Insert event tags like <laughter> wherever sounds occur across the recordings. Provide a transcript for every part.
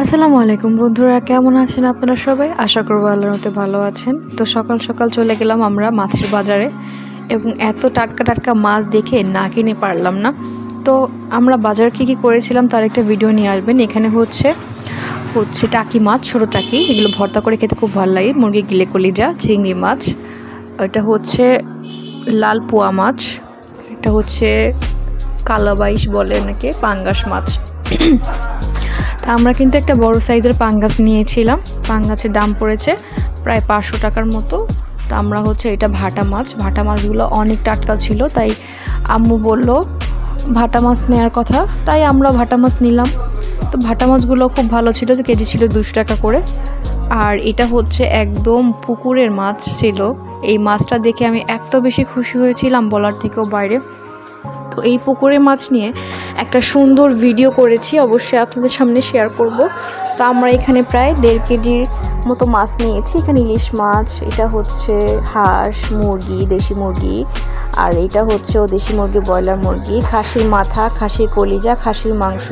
আসসালামু আলাইকুম বন্ধুরা, কেমন আছেন আপনারা সবাই? আশা করব আল্লাহর মতে ভালো আছেন। তো সকাল সকাল চলে গেলাম আমরা মাছের বাজারে এবং এত টাটকা টাটকা মাছ দেখে না কিনে পারলাম না। তো আমরা বাজার কী কী করেছিলাম তার একটা ভিডিও নিয়ে আসবেন। এখানে হচ্ছে হচ্ছে টাকি মাছ, ছোটো টাকি। এগুলো ভর্তা করে খেতে খুব ভালো লাগে। মুরগি, গিলে কলিজা, চিংড়ি মাছ। এটা হচ্ছে লাল পোয়া মাছ। এটা হচ্ছে কালাবাইশ বলে নাকি পাঙ্গাস মাছ। তা আমরা কিন্তু একটা বড় সাইজের পাঙ্গাস নিয়েছিলাম। পাঙ্গাসের দাম পড়েছে প্রায় পাঁচশো টাকার মতো। তা আমরা হচ্ছে এটা ভাটা মাছ। ভাটা মাছগুলো অনেক টাটকা ছিল, তাই আম্মু বলল, ভাটা মাছ নেওয়ার কথা। তাই আমরা ভাটা মাছ নিলাম। তো ভাটা মাছগুলো খুব ভালো ছিল, তো কেজি ছিল দুশো টাকা করে। আর এটা হচ্ছে একদম পুকুরের মাছ ছিল। এই মাছটা দেখে আমি এত বেশি খুশি হয়েছিলাম বলার থেকেও বাইরে। তো এই পুকুরের মাছ নিয়ে একটা সুন্দর ভিডিও করেছি, অবশ্যই আপনাদের সামনে শেয়ার করব। তো আমরা এখানে প্রায় দেড় কেজির মতো মাছ নিয়েছি। এখানে ইলিশ মাছ, এটা হচ্ছে হাঁস, মুরগি, দেশি মুরগি, আর এটা হচ্ছে ও দেশি মুরগি, ব্রয়লার মুরগি, খাসির মাথা, খাসির কলিজা, খাসির মাংস,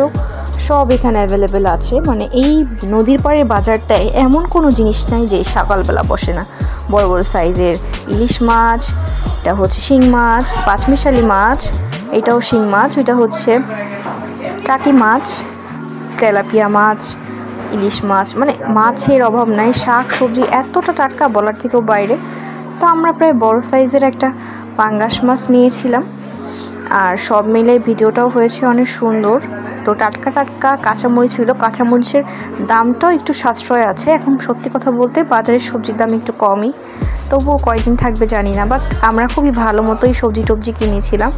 সব এখানে অ্যাভেলেবেল আছে। মানে এই নদীর পাড়ের বাজারটায় এমন কোনো জিনিস নাই যে সকালবেলা বসে না। বড় বড় সাইজের ইলিশ মাছ এটা হচ্ছে শিং মাছ, পাঁচমিশালি মাছ, এটাও শিং মাছ এটা হচ্ছে টাকি মাছ, তেলাপিয়া মাছ, ইলিশ মাছ মানে মাছের অভাব নাই, শাক সবজি এতটা টাটকা বলার থেকেও বাইরে। তো আমরা প্রায় বড় সাইজের একটা পাঙ্গাস মাছ নিয়েছিলাম। আর সব মিলে ভিডিওটাও হয়েছে অনেক সুন্দর। তো টাটকা টাটকা কাঁচামরিচ ছিল, কাঁচামরিচের দামটাও একটু সাশ্রয় আছে। এখন সত্যি কথা বলতে বাজারের সবজির দাম একটু কমই। তবুও কয়দিন থাকবে জানি না বাট আমরা খুবই ভালো মতোই সবজি টবজি কিনেছিলাম।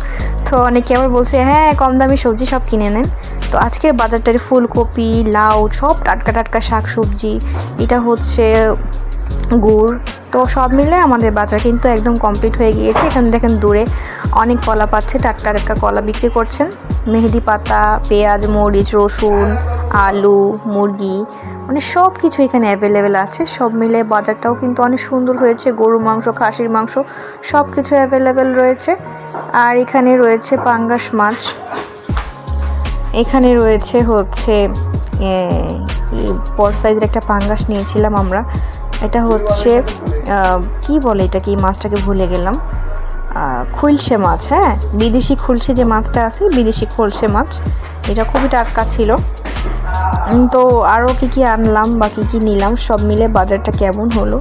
তো অনেকে আবার বলছে হ্যাঁ কম দামি সবজি সব কিনে নেন। তো আজকের বাজারটারে ফুলকপি, লাউ, সব টাটকা টাটকা শাক সবজি এটা হচ্ছে গুড়। তো সব মিলে আমাদের বাজার কিন্তু একদম কমপ্লিট হয়ে গিয়েছে। এখানে দেখেন দূরে অনেক কলা পাচ্ছে, টাটকা টাটকা কলা বিক্রি করছেন। মেহেদি পাতা, পেঁয়াজ, মরিচ, রসুন, আলু, মুরগি মানে সব কিছু এখানে অ্যাভেলেবেল আছে। সব মিলে বাজারটাও কিন্তু অনেক সুন্দর হয়েছে। গরু মাংস, খাসির মাংস, সব কিছু অ্যাভেলেবেল রয়েছে। আর এখানে রয়েছে পাঙ্গাস মাছ। এখানে রয়েছে হচ্ছে বড় সাইজের একটা পাঙ্গাস নিয়েছিলাম আমরা। এটা হচ্ছে কি বলে এটা কি মাছটাকে ভুলে গেলাম। খুলসে মাছ হ্যাঁ? বিদেশি খুলসে যে মাছটা আছে, বিদেশি খোলসে মাছ। এটা খুবই টাটকা ছিল। তো আরও কী কী আনলাম বা কী কী নিলাম, সব মিলে বাজারটা কেমন হলো?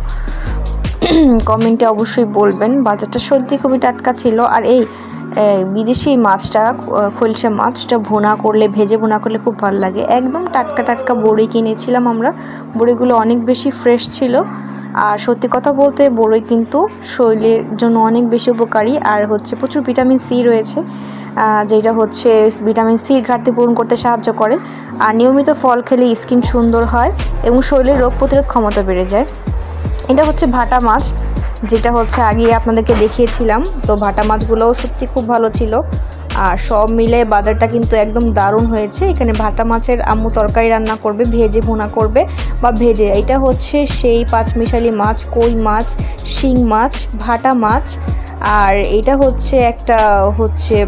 <clears throat> কমেন্টে অবশ্যই বলবেন। বাজারটা সত্যি খুবই টাটকা ছিল। আর এই বিদেশি মাছটা খলসে মাছটা ভোনা করলে, ভেজে ভোনা করলে খুব ভালো লাগে। একদম টাটকা টাটকা বড়ি কিনেছিলাম আমরা। বড়িগুলো অনেক বেশি ফ্রেশ ছিল। আর সত্যি কথা বলতে বড়ই কিন্তু শরীরের জন্য অনেক বেশি উপকারী আর হচ্ছে প্রচুর ভিটামিন সি রয়েছে যেটা হচ্ছে ভিটামিন সির ঘাটতি পূরণ করতে সাহায্য করে। আর নিয়মিত ফল খেলে স্কিন সুন্দর হয় এবং শরীরের রোগ প্রতিরোধ ক্ষমতা বেড়ে যায়। এটা হচ্ছে ভাটা মাছ, যেটা হচ্ছে আগে আপনাদেরকে দেখিয়েছিলাম। তো ভাটা মাছগুলোও সত্যি খুব ভালো ছিল। আর সব মিলে বাজারটা কিন্তু একদম দারুণ হয়েছে। এখানে ভাটা মাছের আম্মু তরকারি রান্না করবে, ভেজে ভুনা করবে বা ভেজে। এটা হচ্ছে সেই পাঁচমিশালি মাছ, কই মাছ, শিং মাছ, ভাটা মাছ। আর এটা হচ্ছে একটা হচ্ছে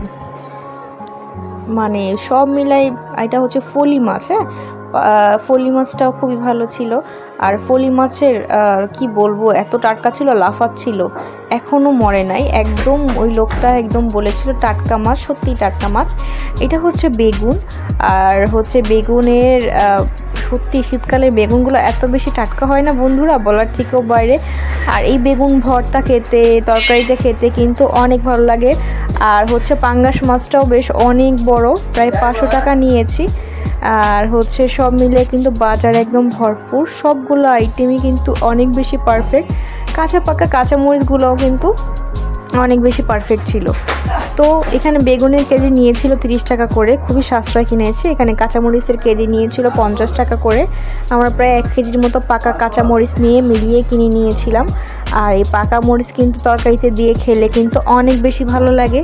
মানে সব মিলাই এটা হচ্ছে ফলি মাছ হ্যাঁ? ফলি মাছটাও খুবই ভালো ছিল। আর ফলি মাছের কি বলব, এত টাটকা ছিল লাফাচ্ছিল এখনও মরে নাই। একদম ওই লোকটা একদম বলেছিল, টাটকা মাছ, সত্যি টাটকা মাছ। এটা হচ্ছে বেগুন। আর হচ্ছে বেগুনের সত্যি শীতকালের বেগুনগুলো এত বেশি টাটকা হয় না বন্ধুরা, বলার থেকেও বাইরে। আর এই বেগুন ভর্তা খেতে, তরকারিতে খেতে কিন্তু অনেক ভালো লাগে। আর হচ্ছে পাঙ্গাস মাছটাও বেশ অনেক বড়, প্রায় পাঁচশো টাকা নিয়েছি। আর হচ্ছে সব মিলে কিন্তু বাজার একদম ভরপুর। সবগুলো আইটেমই কিন্তু অনেক বেশি পারফেক্ট কাঁচা পাকা কাঁচামরিচগুলোও কিন্তু অনেক বেশি পারফেক্ট ছিল। তো এখানে বেগুনের কেজি নিয়েছিল তিরিশ টাকা করে, খুবই সাশ্রয় কিনেছি। এখানে কাঁচামরিচের কেজি নিয়েছিল পঞ্চাশ টাকা করে। আমরা প্রায় এক কেজির মতো পাকা কাঁচামরিচ নিয়ে মিলিয়ে কিনে নিয়েছিলাম। আর এই পাকা মরিচ কিন্তু তরকারিতে দিয়ে খেলে কিন্তু অনেক বেশি ভালো লাগে।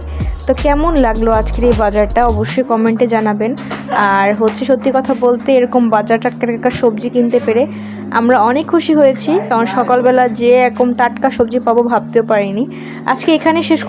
তো কেমন লাগল আজকের এই বাজারটা অবশ্যই কমেন্টে জানাবেন। আর হচ্ছে সত্যি কথা বলতে এরকম বাজার টাটকা টাটকা সবজি কিনতে পেরে আমরা অনেক খুশি হয়েছি। কারণ সকালবেলা যে এরকম টাটকা সবজি পাবো ভাবতেও পারিনি। আজকে এখানে শেষ